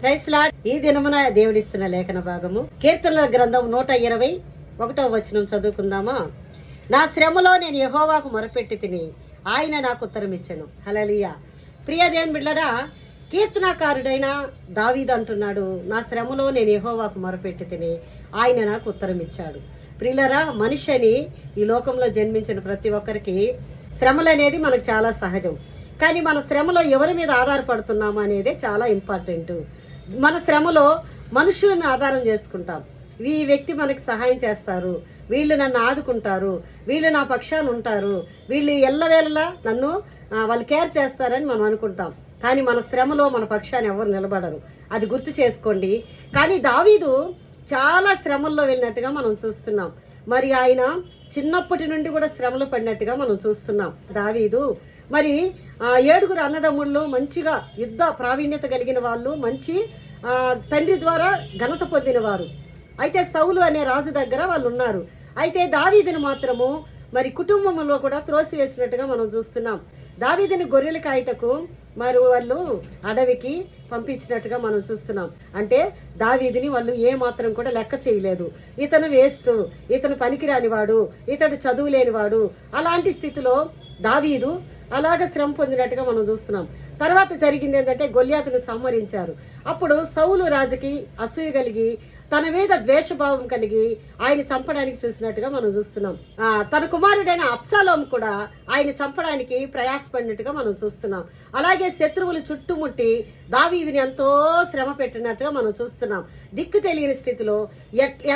క్రైస్లాడ్ ఈ దినమున దేవుడిస్తున్న లేఖన భాగము. కీర్తనల గ్రంథం నూట ఇరవై ఒకటో వచనం చదువుకుందామా? నా శ్రమలో నేను యహోవాకు మొరపెట్టి తిని ఆయన నాకు ఉత్తరం ఇచ్చాను. హలలియా ప్రియ దేవుని బిడ్డడా కీర్తనాకారుడైన దావీదు అంటున్నాడు నా శ్రమలో నేను యహోవాకు మొరపెట్టి తిని ఆయన నాకు ఉత్తరం ఇచ్చాడు. ప్రిలరా మనిషిని ఈ లోకంలో జన్మించిన ప్రతి ఒక్కరికి శ్రమలు అనేది మనకు చాలా సహజం. కానీ మన శ్రమలో ఎవరి మీద ఆధారపడుతున్నాము అనేది చాలా ఇంపార్టెంట్ మన శ్రమలో మనుషులను ఆధారం చేసుకుంటాం. ఈ వ్యక్తి మనకి సహాయం చేస్తారు. వీళ్ళు నన్ను ఆదుకుంటారు. వీళ్ళు నా పక్షాన ఉంటారు. వీళ్ళు ఎల్లవేళలా నన్ను వాళ్ళు కేర్ చేస్తారని మనం అనుకుంటాం. కానీ మన శ్రమలో మన పక్షాన్ని ఎవరు నిలబడరు. అది గుర్తు చేసుకోండి. కానీ దావీదు చాలా శ్రమల్లో వెళ్ళినట్టుగా మనం చూస్తున్నాం. మరి ఆయన చిన్నప్పటి నుండి కూడా శ్రమలు పడినట్టుగా మనం చూస్తున్నాం. దావీదు మరి ఆ, ఏడుగురు అన్నదమ్ముళ్ళు మంచిగా యుద్ధ ప్రావీణ్యత కలిగిన వాళ్ళు మంచి తండ్రి ద్వారా ఘనత పొందిన వారు అయితే సౌలు అనే రాజు దగ్గర వాళ్ళు ఉన్నారు. అయితే దావీదుని మాత్రము మరి కుటుంబంలో కూడా త్రోసివేసినట్టుగా మనం చూస్తున్నాం. దావీదిని గొర్రెలు కాయటకు మరి వాళ్ళు అడవికి పంపించినట్టుగా మనం చూస్తున్నాం. అంటే దావీదిని వాళ్ళు ఏ మాత్రం కూడా లెక్క చేయలేదు. ఇతను వేస్ట్ ఇతను పనికిరానివాడు ఇతడు చదువు లేనివాడు అలాంటి స్థితిలో దావీదు అలాగ శ్రమ పొందినట్టుగా మనం చూస్తున్నాం. తర్వాత జరిగింది ఏంటంటే గొల్యాతును సంహరించారు. అప్పుడు సౌలు రాజుకి అసూయ కలిగి తన మీద ద్వేషభావం కలిగి ఆయన చంపడానికి చూసినట్టుగా మనం చూస్తున్నాం. తన కుమారుడైన అప్సాలోం కూడా ఆయన చంపడానికి ప్రయాసపడినట్టుగా మనం చూస్తున్నాం. అలాగే శత్రువులు చుట్టుముట్టి దావీదిని ఎంతో శ్రమ పెట్టినట్టుగా మనం చూస్తున్నాం. దిక్కు తెలియని స్థితిలో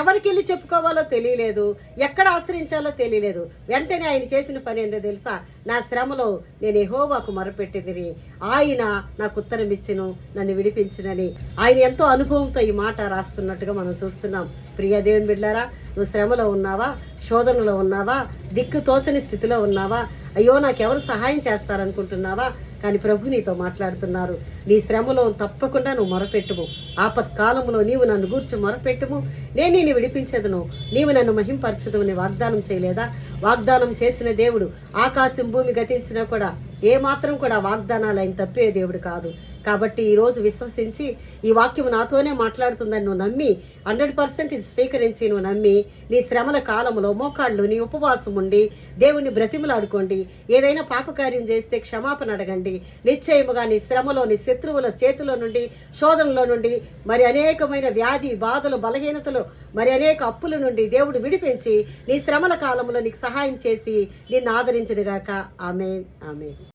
ఎవరికి వెళ్ళి చెప్పుకోవాలో తెలియలేదు ఎక్కడ ఆశ్రయించాలో తెలియలేదు. వెంటనే ఆయన చేసిన పని ఏంటో తెలుసా? నా శ్రమలో నేను ఎహోవాకు మొరపెట్టిదిని ఆయన నాకు ఉత్తరం ఇచ్చును నన్ను విడిపించునని. ఆయన ఎంతో అనుభవంతో ఈ మాట రాస్తున్నట్టుగా మనం చూస్తున్నాం. ప్రియ దేవుని బిడ్డారా నువ్వు శ్రమలో ఉన్నావా? శోధనలో ఉన్నావా? దిక్కు తోచని స్థితిలో ఉన్నావా? అయ్యో నాకెవరు సహాయం చేస్తారనుకుంటున్నావా? కానీ ప్రభు నీతో మాట్లాడుతున్నారు. నీ శ్రమలో తప్పకుండా నువ్వు మొరపెట్టుము. ఆపత్కాలంలో నీవు నన్ను గూర్చి మొరపెట్టుము. నేను నేను విడిపించదును. నీవు నన్ను మహింపరచదు అని వాగ్దానం చేయలేదా? వాగ్దానం చేసిన దేవుడు ఆకాశం భూమి గతించినా కూడా ఏ మాత్రం కూడా వాగ్దానాలు ఆయన తప్పే దేవుడు కాదు. కాబట్టి ఈరోజు విశ్వసించి ఈ వాక్యం నాతోనే మాట్లాడుతుందని నువ్వు నమ్మి హండ్రెడ్ పర్సెంట్ ఇది స్వీకరించి నువ్వు నమ్మి నీ శ్రమల కాలంలో మోకాళ్ళు నీ ఉపవాసం ఉండి దేవుని బ్రతిమలాడుకోండి. ఏదైనా పాపకార్యం చేస్తే క్షమాపణ అడగండి. నిశ్చయముగా నీ శ్రమలో నీ శత్రువుల చేతిలో నుండి శోధనలో నుండి మరి అనేకమైన వ్యాధి బాధలు బలహీనతలు మరి అనేక అప్పుల నుండి దేవుడు విడిపించి నీ శ్రమల కాలంలో నీకు సహాయం చేసి నిన్ను ఆదరించడుగాక ఆమె ఆమె